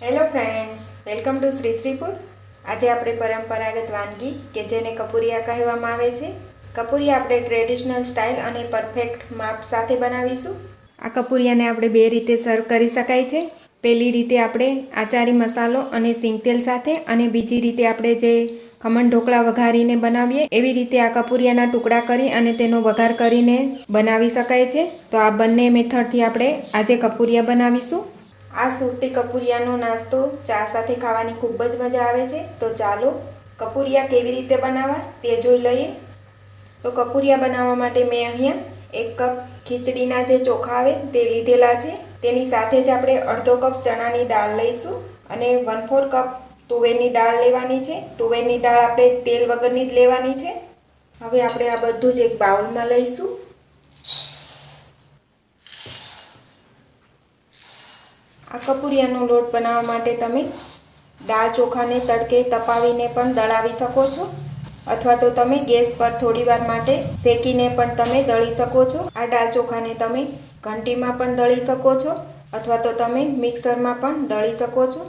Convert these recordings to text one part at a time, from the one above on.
Hello friends welcome to Shri Shripur આજે આપણે પરંપરાગત વાનગી કે જેને કપૂરિયા કહેવામાં આવે છે. કપૂરિયા આપણે ટ્રેડિશનલ સ્ટાઇલ અને પરફેક્ટ માપ સાથે બનાવીશું. આ કપૂરિયાને આપણે બે રીતે સર્વ કરી શકાય છે. પહેલી રીતે આપણે આચારી મસાલો અને સિંગતેલ સાથે અને બીજી રીતે આપણે જે ખમણ ઢોકળા વઘારીને બનાવીએ, એવી રીતે આ કપૂરિયાના ટુકડા કરી અને તેનો વઘાર કરીને બનાવી શકાય છે. તો આ બંને મેથડથી આપણે આજે કપૂરિયા બનાવીશું. આ સુરતી કપૂરિયાનો નાસ્તો ચા સાથે ખાવાની ખૂબ જ મજા આવે છે. તો ચાલો, કપૂરિયા કેવી રીતે બનાવવા તે જોઈ લઈએ. તો કપૂરિયા બનાવવા માટે મેં અહીંયા એક કપ ખીચડીના જે ચોખા આવે તે લીધેલા છે. તેની સાથે જ આપણે અડધો કપ ચણાની દાળ લઈશું અને વન ફોર કપ તુવેરની દાળ લેવાની છે. તુવેરની દાળ આપણે તેલ વગરની જ લેવાની છે. હવે આપણે આ બધું જ એક બાઉલમાં લઈશું. આ કપૂરિયાનો લોટ બનાવવા માટે તમે દાળ ચોખાને તડકે તપાવીને પણ દળાવી શકો છો. અથવા તો તમે ગેસ પર થોડીવાર માટે શેકીને પણ તમે દળી શકો છો. આ દાળ ચોખાને તમે ઘંટીમાં પણ દળી શકો છો, અથવા તો તમે મિક્સરમાં પણ દળી શકો છો.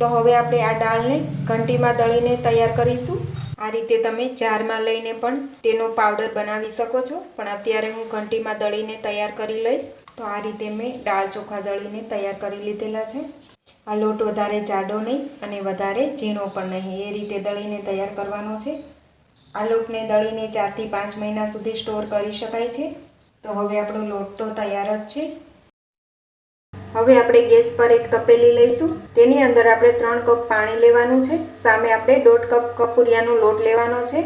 તો હવે આપણે આ દાળને ઘંટીમાં દળીને તૈયાર કરીશું. આ રીતે તમે જારમાં લઈને પણ તેનો પાવડર બનાવી શકો છો. પણ અત્યારે હું ઘંટીમાં દળીને તૈયાર કરી લઈશ. તો આ રીતે મેં દાળ ચોખા દળીને તૈયાર કરી લીધેલા છે. આ લોટ વધારે જાડો નહીં અને વધારે ઝીણો પણ નહીં, એ રીતે દળીને તૈયાર કરવાનો છે. આ લોટને દળીને ચારથી પાંચ મહિના સુધી સ્ટોર કરી શકાય છે. તો હવે આપણો લોટ તો તૈયાર જ છે. હવે આપણે ગેસ પર એક તપેલી લઈશું. તેની અંદર આપણે ત્રણ કપ પાણી લેવાનું છે. સામે આપણે દોઢ કપ કપૂરિયાનો લોટ લેવાનો છે.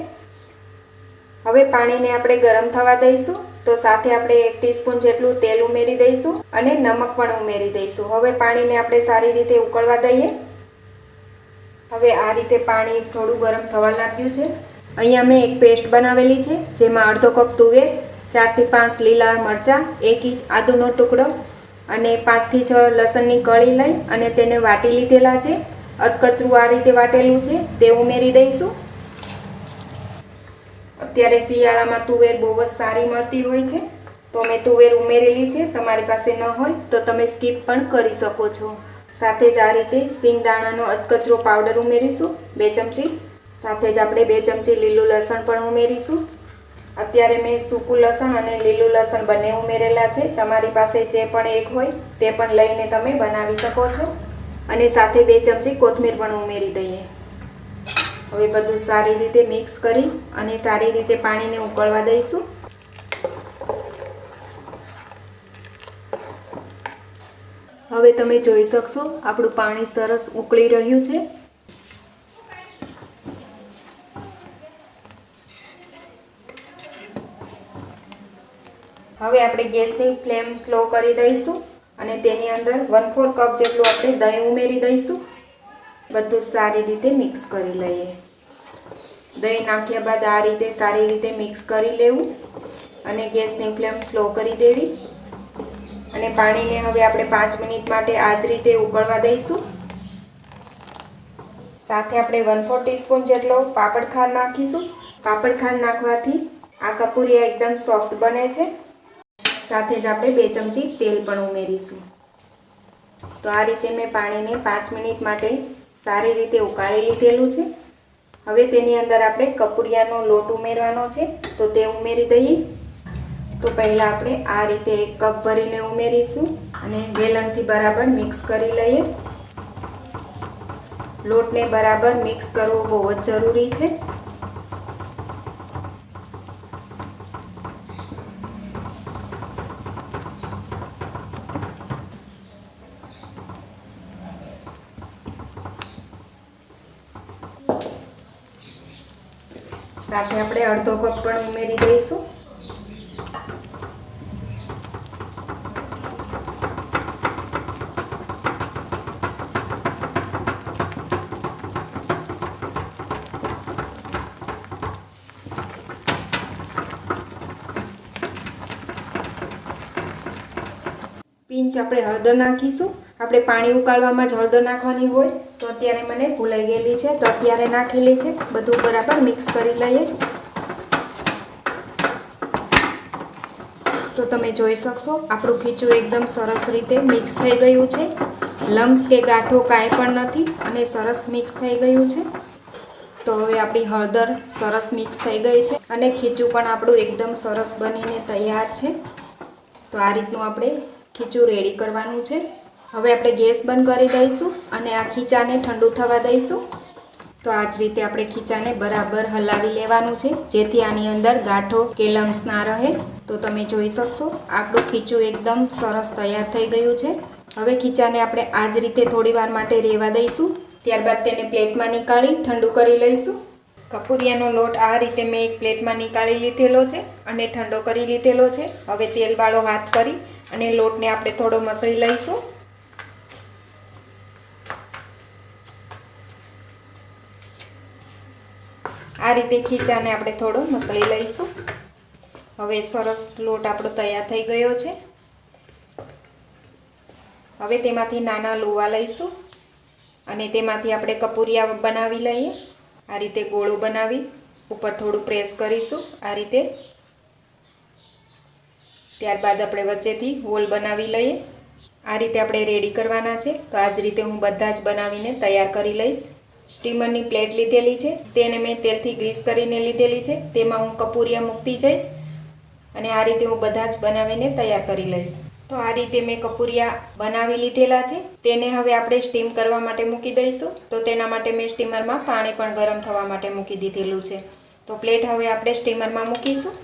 હવે પાણીને આપણે ગરમ થવા દઈશું. તો સાથે આપણે એક ટીસ્પૂન જેટલું તેલ ઉમેરી દઈશું અને નમક પણ ઉમેરી દઈશું. હવે પાણીને આપણે સારી રીતે ઉકળવા દઈએ. હવે આ રીતે પાણી થોડું ગરમ થવા લાગ્યું છે. અહીંયા મેં એક પેસ્ટ બનાવેલી છે, જેમાં અડધો કપ તુવેર, ચારથી પાંચ લીલા મરચાં, એક ઇંચ આદુનો ટુકડો અને પાંચથી છ લસણની કળી લઈ અને તેને વાટી લીધેલા છે. અધકચરું આ રીતે વાટેલું છે, તે ઉમેરી દઈશું. અત્યારે શિયાળામાં તુવેર બહુ જ સારી મળતી હોય છે. તો મેં તુવેર ઉમેરેલી છે, તમારી પાસે ન હોય તો તમે સ્કીપ પણ કરી શકો છો. સાથે જ આ રીતે સિંગદાણાનો અધકચરો પાવડર ઉમેરીશું, બે ચમચી. સાથે જ આપણે બે ચમચી લીલું લસણ પણ ઉમેરીશું. અત્યારે મેં સૂકું લસણ અને લીલું લસણ બંને ઉમેરેલા છે. તમારી પાસે જે પણ એક હોય તે પણ લઈને તમે બનાવી શકો છો. અને સાથે બે ચમચી કોથમીર પણ ઉમેરી દઈએ. હવે બધું સારી રીતે મિક્સ કરી અને સારી રીતે પાણીને ઉકળવા દઈશું. હવે તમે જોઈ શકશો, આપણું પાણી સરસ ઉકળી રહ્યું છે. હવે આપણે ગેસની ફ્લેમ સ્લો કરી દઈશું અને તેની અંદર વન ફોર કપ જેટલું આપણે દહીં ઉમેરી દઈશું. બધું સારી રીતે મિક્સ કરી લઈએ. દહીં નાખ્યા બાદ આ રીતે સારી રીતે મિક્સ કરી લેવું અને ગેસની ફ્લેમ સ્લો કરી દેવી. અને પાણીને હવે આપણે પાંચ મિનિટ માટે આ જ રીતે ઉકળવા દઈશું. સાથે આપણે વન ફોર ટીસ્પૂન જેટલો પાપડ ખાર નાખીશું. પાપડ ખાર નાખવાથી આ કપૂરિયા એકદમ સોફ્ટ બને છે. સાથે જ આપણે બે ચમચી તેલ પણ ઉમેરીશું. તો આ રીતે મેં પાણીને પાંચ મિનિટ માટે સારી રીતે ઉકાળી લીધેલું છે. હવે તેની અંદર આપણે કપૂરિયાનો લોટ ઉમેરવાનો છે, તો તે ઉમેરી દઈએ. તો પહેલાં આપણે આ રીતે એક કપ ભરીને ઉમેરીશું અને વેલણથી બરાબર મિક્સ કરી લઈએ. લોટને બરાબર મિક્સ કરવો બહુ જ જરૂરી છે. સાથે આપણે અડધો કપ પણ ઉમેરી દઈશું. પિંચ આપણે હળદર નાખીશું. આપણે પાણી ઉકાળવામાં જ હળદર નાખવાની હોય, તો અત્યારે મને ભૂલાઈ ગયેલી છે, તો અત્યારે નાખેલી છે, બધું બરાબર મિક્સ કરી લઈએ. તો તમે જોઈ શકશો, આપણું ખીચું એકદમ સરસ રીતે મિક્સ થઈ ગયું છે. લમ્સ કે ગાંઠો કાંઈ પણ નથી, અને સરસ મિક્સ થઈ ગયું છે. તો હવે આપણી હળદર સરસ મિક્સ થઈ ગઈ છે, અને ખીચું પણ આપણું એકદમ સરસ બનીને તૈયાર છે. તો આ રીતનું આપણે ખીચું રેડી કરવાનું છે. હવે આપણે ગેસ બંધ કરી દઈશું અને આ ખીચાને ઠંડુ થવા દઈશું. તો આ જ રીતે આપણે ખીચાને બરાબર હલાવી લેવાનું છે, જેથી આની અંદર ગાંઠો કે લમ્સ ના રહે. તો તમે જોઈ શકશો, આપણું ખીચું એકદમ સરસ તૈયાર થઈ ગયું છે. હવે ખીચાને આપણે આ જ રીતે થોડી વાર માટે રહેવા દઈશું. ત્યારબાદ તેને પ્લેટમાં નીકાળી ઠંડુ કરી લઈશું. કપૂરિયાનો લોટ આ રીતે મેં એક પ્લેટમાં નીકાળી લીધેલો છે અને ઠંડો કરી લીધેલો છે. હવે તેલવાળો હાથ કરી અને લોટને આપણે થોડો મસળી લઈશું. આ રીતે ખીચાને આપણે થોડો મસળી લઈશું. હવે સરસ લોટ આપણો તૈયાર થઈ ગયો છે. હવે તેમાંથી નાના લોવા લઈશું અને તેમાંથી આપણે કપૂરિયા બનાવી લઈએ. આ રીતે ગોળો બનાવી ઉપર થોડું પ્રેસ કરીશું આ રીતે. ત્યારબાદ આપણે વચ્ચેથી હોલ બનાવી લઈએ. આ રીતે આપણે રેડી કરવાના છે. તો આ જ રીતે હું બધા જ બનાવીને તૈયાર કરી લઈશ. સ્ટીમરની પ્લેટ લીધેલી છે. તેને મેં તેલથી ગ્રીસ કરીને લીધેલી છે. તેમાં હું કપૂરિયા મૂકતી જઈશ અને આ રીતે હું બધા જ બનાવીને તૈયાર કરી લઈશ. તો આ રીતે મેં કપૂરિયા બનાવી લીધેલા છે. તેને હવે આપણે સ્ટીમ કરવા માટે મૂકી દઈશું. તો તેના માટે મેં સ્ટીમરમાં પાણી પણ ગરમ થવા માટે મૂકી દીધેલું છે. તો પ્લેટ હવે આપણે સ્ટીમરમાં મૂકીશું.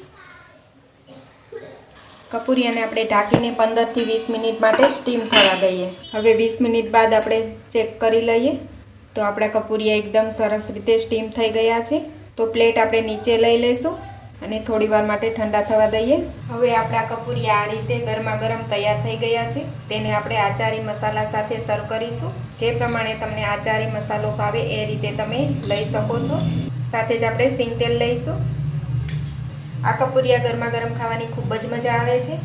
કપૂરિયાને આપણે ઢાંકીને પંદરથી વીસ મિનિટ માટે સ્ટીમ થવા દઈએ. હવે વીસ મિનિટ બાદ આપણે ચેક કરી લઈએ. તો આપણા કપૂરિયા એકદમ સરસ રીતે સ્ટીમ થઈ ગયા છે. તો પ્લેટ આપણે નીચે લઈ લઈશું અને થોડી વાર માટે ઠંડા થવા દઈએ. હવે આપણા કપૂરિયા આ રીતે ગરમા ગરમ તૈયાર થઈ ગયા છે. તેને આપણે આચારી મસાલા સાથે સર્વ કરીશું. જે પ્રમાણે તમને આચારી મસાલો ભાવે એ રીતે તમે લઈ શકો છો. સાથે જ આપણે સિંગતેલ લઈશું. આ કપૂરિયા ગરમા ગરમ ખાવાની ખૂબ જ મજા આવે છે.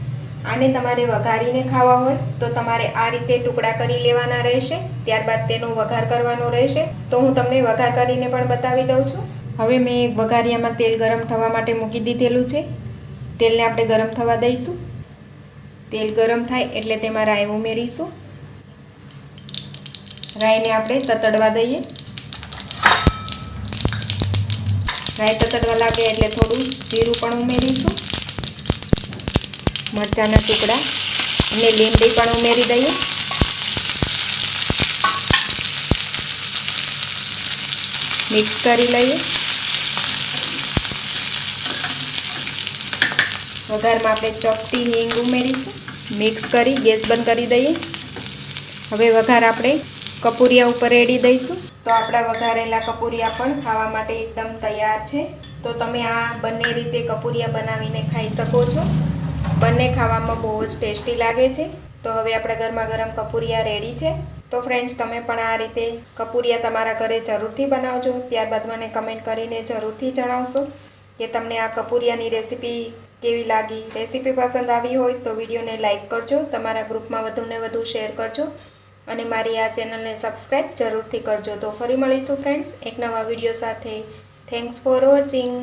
આને તમારે વઘારીને ખાવા હોય તો તમારે આ રીતે ટુકડા કરી લેવાના રહેશે, ત્યારબાદ તેનો વઘાર કરવાનો રહેશે. તો હું તમને વઘાર કરીને પણ બતાવી દઉં છું. હવે મેં એક વઘારિયામાં તેલ ગરમ થવા માટે મૂકી દીધેલું છે. તેલને આપણે ગરમ થવા દઈશું. તેલ ગરમ થાય એટલે તેમાં રાઈ ઉમેરીશું. રાઈને આપણે તતડવા દઈએ. રાઈ તતડવા લાગે એટલે થોડું જીરું પણ ઉમેરીશું. મરચાંના ટુકડા અને લીંબડી પણ ઉમેરી દઈએ. મિક્સ કરી લઈએ. વઘારમાં આપણે ચપટી હિંગ ઉમેરીશું. મિક્સ કરી ગેસ બંધ કરી દઈએ. હવે વઘાર આપણે કપૂરિયા ઉપર રેડી દઈશું. તો આપણા વઘારેલા કપૂરિયા પણ ખાવા માટે એકદમ તૈયાર છે. તો તમે આ બંને રીતે કપૂરિયા બનાવીને ખાઈ શકો છો. બંને ખાવામાં બહુ જ ટેસ્ટી લાગે છે. તો હવે આપણા ગરમા ગરમ કપૂરિયા રેડી છે. તો ફ્રેન્ડ્સ તમે પણ આ રીતે કપૂરિયા તમારા ઘરે જરૂરથી બનાવજો. ત્યારબાદ મને કમેન્ટ કરીને જરૂરથી જણાવશો કે તમને આ કપૂરિયાની રેસીપી કેવી લાગી. રેસીપી પસંદ આવી હોય તો વિડીયોને લાઇક કરજો. તમારા ગ્રુપમાં વધુને વધુ શેર કરજો. અને મારી આ ચેનલને સબસ્ક્રાઈબ જરૂરથી કરજો. તો ફરી મળીશું ફ્રેન્ડ્સ એક નવા વીડિયો સાથે. Thanks for watching